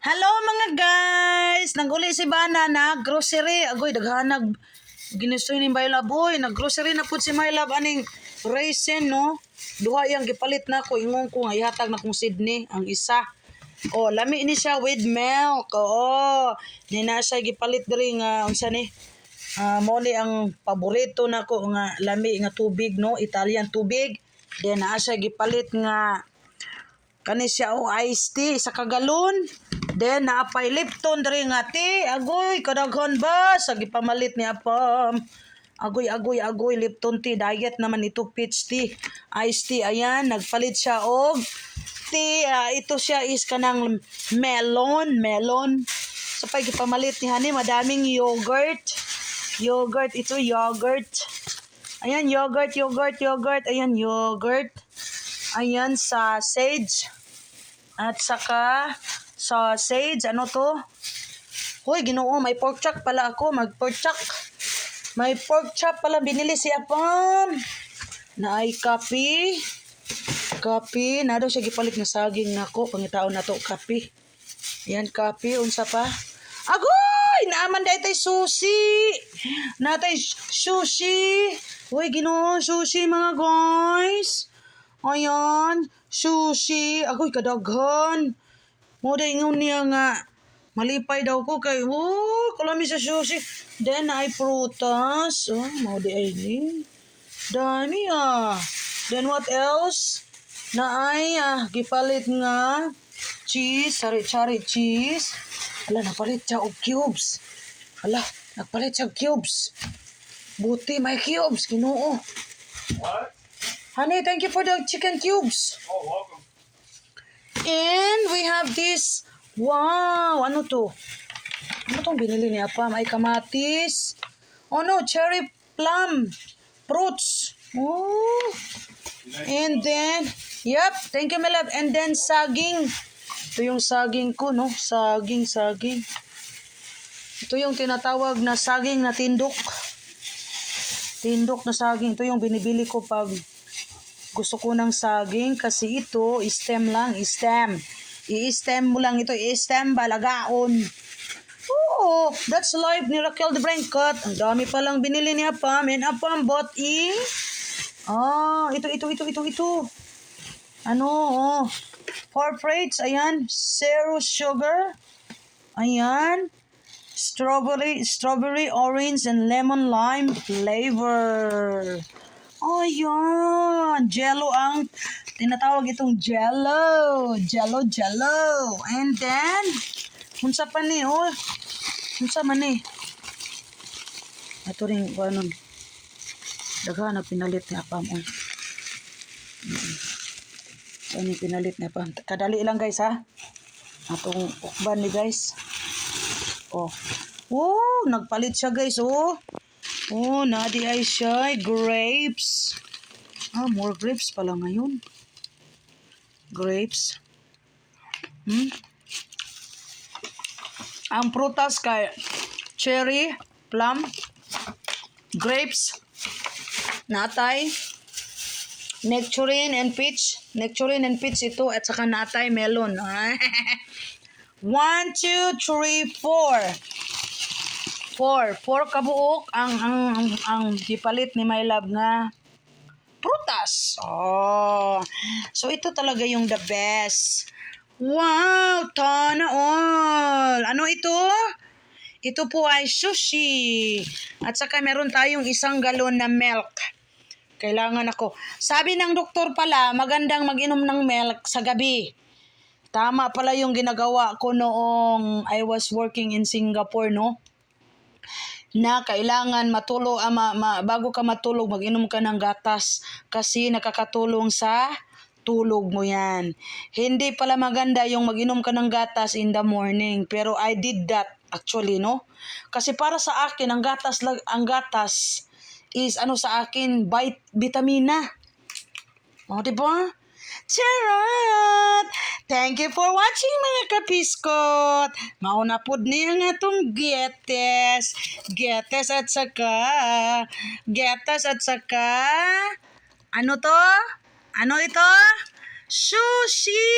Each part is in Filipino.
Hello mga guys! Naguli si Bana na grocery. Agoy, daghanag ginusto ni My Love. Uy, nag-grocery na pud si My Love aning raisin, no? Duha yang gipalit na ko. Ingon ko nga ihatag na kong Sydney, ang isa. Oh, lami ni siya with milk. Oo. Ni na siya gipalit diri nga unsa ni? Ah, mo ni ang paborito nako nga lami nga tubig, no? Italian tubig. Then naa siya gipalit nga kani siya o iced tea sa kagalon. Then naapay Lipton diri nga tea. Agoy kadaghan ba sa gipamalit ni Apam. Agoy agoy agoy Lipton tea diet naman ito peach tea. Iced tea ayan nagpalit siya og tea. Ah, ito siya is kanang melon, melon. So pag gipamalit ni Hani madaming yogurt. Yogurt ito yogurt. Ayan yogurt, yogurt, yogurt. Ayan yogurt. Ayan, sausage. At saka, sausage. Ano to? Hoy, ginoo, may pork chop pala ako. Mag pork chop. May pork chop pala binili si Apam. Na ay kape. Kape. Nado siya gipalit ng saging nako. Pangitaon na to, kape. Ayan, kape. Unsa pa? Agoy! Naaman dahil tayo sushi. Natay sushi. Uy, ginoo, sushi mga guys. Ayan, sushi. Agoy, kadaghan. Mo da ingon niya nga, malipay daw ko kay, oh, kalami sa sushi. Then, ay prutas. Oh, mo di ay ni. Dami ah. Then, what else? Na ay, ah, gipalit nga, cheese, sari-sari cheese. Ala, napalit siya og cubes. Ala, nagpalit siya og cubes. Buti, may cubes, ginoo. What? Honey, thank you for the chicken cubes. Oh, welcome. And we have this. Wow, ano to? Ano tong binili ni Apa? May kamatis. Oh no, cherry plum. Fruits. Oh. And then, yep, thank you, my love. And then, saging. Ito yung saging ko, no? Saging, saging. Ito yung tinatawag na saging na tindok. Tindok na saging. Ito yung binibili ko pag gusto ko ng saging kasi ito, stem lang, stem. I-stem mo lang ito, i-stem balagaon. Oo, that's life ni Raquel de Brancot. Ang dami palang binili ni Apam. And Apam bought in... Ah, ito, ito, ito, ito, ito. Ano, oh. Portraits, ayan. Zero sugar. Ayan. Strawberry, strawberry, orange, and lemon lime flavor. Ayan. Jello ang tinatawag itong jello. Jello, jello. And then, unsa pa ni, oh. Unsa man ni. Ito rin, ano, daghan na pinalit ni Apam, oh. Ito ni pinalit ni Apam. Kadali lang, guys, ha. Atong ukban ni, guys. Oh. Oh, nagpalit siya, guys, oh. Oh, nadi ay siya. Grapes. Ah, more grapes pala ngayon. Grapes. Hmm? Ang prutas kay cherry, plum, grapes, natay, nectarine and peach. Nectarine and peach ito at saka natay melon. One, two, three, four. Four. Four kabuok ang ang ang, ang gipalit ni My Love nga prutas. Oh. So ito talaga yung the best. Wow, tana all. Ano ito? Ito po ay sushi. At saka meron tayong isang galon na milk. Kailangan ako. Sabi ng doktor pala, magandang mag-inom ng milk sa gabi. Tama pala yung ginagawa ko noong I was working in Singapore, no? Na kailangan matulog ama ma, bago ka matulog mag-inom ka ng gatas kasi nakakatulong sa tulog mo yan. Hindi pala maganda yung mag-inom ka ng gatas in the morning pero I did that actually no. Kasi para sa akin ang gatas ang gatas is ano sa akin bit, vitamina. O, di ba? Charot! Thank you for watching mga kapiskot. Mauna pod niya nga itong getes. Getes at saka, getes at saka, ano to? Ano ito? Sushi!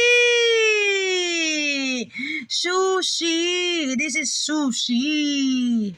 Sushi! This is sushi!